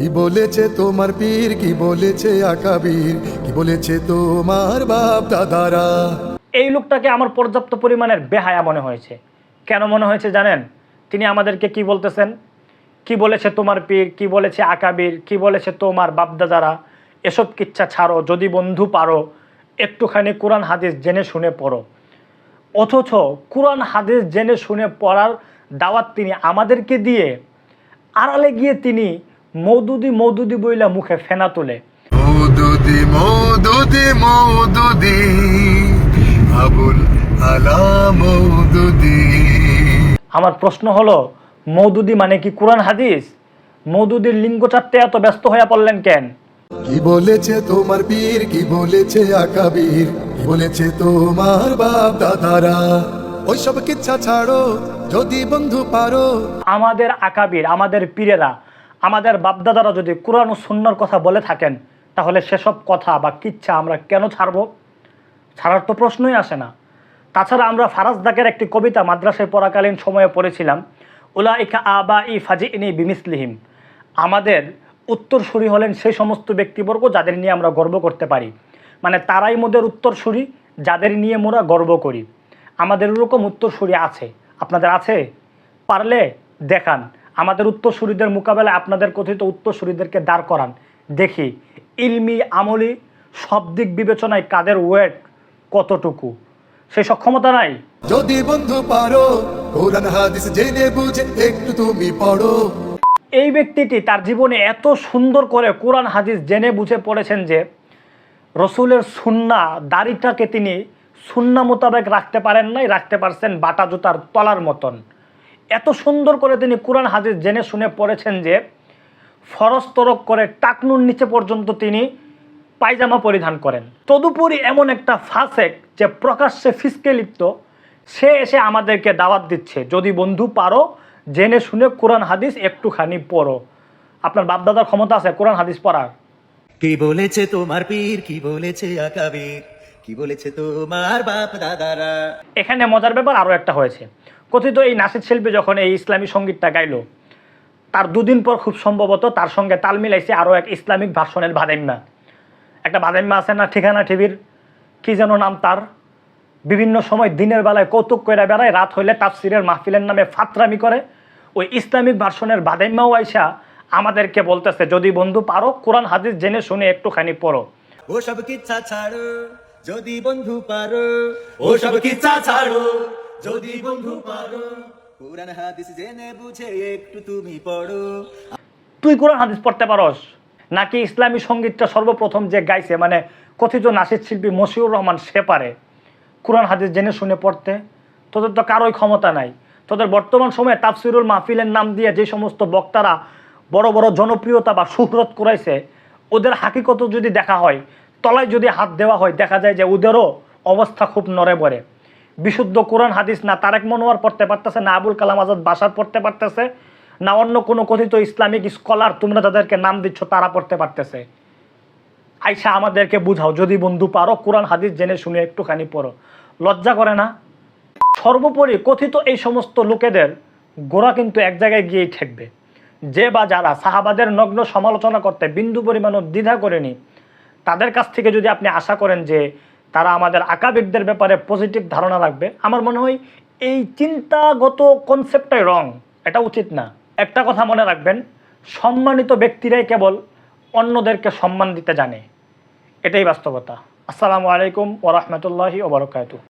কি বলেছে তোমার পীর? কি বলেছে আকাবীর? কি বলেছে তোমার বাপ দাদারা? এই লোকটাকে আমার পর্যাপ্ত পরিমাণের বেহায়া মনে হয়েছে। কেন মনে হয়েছে জানেন? তিনি আমাদেরকে কি বলতেছেন? কি বলেছে তোমার পীর? কি বলেছে আকাবির? কি বলেছে তোমার বাপদাদারা এসব কিচ্ছা ছাড়ো, যদি বন্ধু পারো, একটুখানি কোরআন হাদিস জেনে শুনে পড়ো। অথচ কোরআন হাদিস জেনে শুনে পড়ার দাওয়াত তিনি আমাদেরকে দিয়ে আড়ালে গিয়ে তিনি মৌদুদি মৌদুদি বইলা মুখে ফেনা তোলে। মৌদুদি মৌদুদি মৌদুদি আবুল আলা মৌদুদি। আমার প্রশ্ন হলো মৌদুদি মানে কি কোরআন হাদিস? মৌদুদির লিঙ্গ চারটে এত ব্যস্ত হয়ে পড়লেন কেন? কি বলেছে তোমার পীর কি বলেছে আকাবীর কি বলেছে তোমার বাপ দাদারা? ওইসব কিচ্ছা ছাড়ো যদি বন্ধু পারো। আমাদের আকাবির আমাদের পীরেরা আমাদের বাপদাদারা যদি কোরআন ও সুন্নার কথা বলে থাকেন, তাহলে সেসব কথা বা কিচ্ছা আমরা কেন ছাড়বো? ছাড়ার তো প্রশ্নই আসে না। তাছাড়া আমরা ফারাজ দাকের একটি কবিতা মাদ্রাসায় পড়াকালীন সময়ে পড়েছিলাম উলা ইকা আবা ই ফাজি ইনি বিমিসলিহিম। আমাদের উত্তরসূরি হলেন সেই সমস্ত ব্যক্তিবর্গ যাদের নিয়ে আমরা গর্ব করতে পারি। মানে তারাই মোদের উত্তরসূরি, যাদের নিয়ে মোরা গর্ব করি। আমাদের এরকম উত্তরসূরি আছে। আপনাদের আছে? পারলে দেখান। আমাদের উত্তরসূরিদের মোকাবেলায় আপনাদের কথিত উত্তরসূরিদেরকে দাঁড় করান। দেখি ইলমি আমলি সব দিক বিবেচনায় কাদের ওয়েট কতটুকু? সেই সক্ষমতা নাই? যদি বন্ধু পারো কোরআন হাদিস জেনে বুঝে একটু তুমি পড়ো। এই ব্যক্তিটি তার জীবনে এত সুন্দর করে কোরআন হাদিস জেনে বুঝে পড়েছেন যে রসুলের সুন্না দাড়িটাকে তিনি সুন্না মোতাবেক রাখতে পারেন নাই রাখতে পারছেন বাটা জুতার তলার মতন। এত সুন্দর করে তিনি কোরআন হাদিস জেনে শুনে পড়েছেন যে ফরজ তরক করে টাকনুর নিচে পর্যন্ত তিনি পায়জামা পরিধান করেন। তদুপরি এমন একটা ফাসেক যে প্রকাশ্যে ফিসকে লিপ্ত সে এসে আমাদেরকে দাওয়াত দিচ্ছে যদি বন্ধু পারো জেনে শুনে কোরআন হাদিস একটুখানি পড়ো। আপনার বাপদাদার ক্ষমতা আছে কোরআন হাদিস পড়ার। কি বলেছে তোমার পীর? কি বলেছে আকাবির? কি বলেছে তোমার বাপ দাদারা এখানে মজার ব্যাপার আরও একটা হয়েছে। কথিত এই নাসিদ শিল্পী যখন এই ইসলামী সঙ্গীতটা গাইল, তার দুদিন পর খুব সম্ভবত তার সঙ্গে তাল মিলাইছে আরও এক ইসলামিক ভাষণের ভাদাইম্যা একটা ভাদাইম্যা আছে না, ঠিকানা টিভির, কি যেন নাম তার, বিভিন্ন সময় দিনের বেলায় কৌতুক করে বেড়ায়, রাত হইলে তাফসিরের মাহফিলের নামে ফাতরামি করে। ওই ইসলামিক ভার্সনের ভাদাইম্যাও আইসা আমাদেরকে বলতেছে, যদি বন্ধু পারো, কোরআন, হাদিস জেনে শুনে একটুখানি পড়ো। ও সব কিচ্ছা ছাড়ো, যদি বন্ধু পারো ও সব কিচ্ছা ছাড়ো। যদি বন্ধু পারো। কোরআন হাদিস জেনে বুঝে একটু তুমি পড়ো। তুই কোরআন হাদিস পড়তে পারস? নাকি ইসলামী সঙ্গীতটা সর্বপ্রথম যে গাইছে মানে কথিত নাসির শিল্পী মশিউর রহমান সে পারে? কোরআন হাদিস জেনে শুনে পড়তে। তোদের তো কারোই ক্ষমতা নাই। তোদের বর্তমান সময়ে তাফসিরুল মাহফিলের নাম দিয়ে যে সমস্ত বক্তারা বড় বড় জনপ্রিয়তা বা সুহরত করাইছে ওদের হাকিকত যদি দেখা হয় তলায় যদি হাত দেওয়া হয় দেখা যায় যে ওদেরও অবস্থা খুব নড়ে বড়ে। বিশুদ্ধ কোরআন হাদিস না, তারেক মনোয়ার পড়তে পারতেছে, না আবুল কালাম আজাদ বাসার পড়তে পারতেছে, না অন্য কোনো কথিত ইসলামিক স্কলার তোমরা তাদেরকে নাম দিচ্ছ, তারা পড়তে পারতেছে। আইসা আমাদেরকে বুঝাও, যদি বন্ধু পারো, কোরআন হাদিস জেনে শুনে একটুখানি পড়ো। লজ্জা করে না? সর্বোপরি কথিত এই সমস্ত লোকেদের গোড়া কিন্তু এক জায়গায় গিয়েই ঠেকবে। যে বা যারা সাহাবাদের নগ্ন সমালোচনা করতে বিন্দু পরিমাণও দ্বিধা করেনি, তাদের কাছ থেকে যদি আপনি আশা করেন যে তারা আমাদের আঁকাবিদদের ব্যাপারে পজিটিভ ধারণা রাখবে। আমার মনে হয় এই চিন্তাগত কনসেপ্টটাই রং এটা উচিত না। একটা কথা মনে রাখবেন, সম্মানিত ব্যক্তিরাই কেবল অন্যদেরকে সম্মান দিতে জানে। এটাই বাস্তবতা। আসসালামু আলাইকুম ওরহমতুল্লাহি ওবরকাত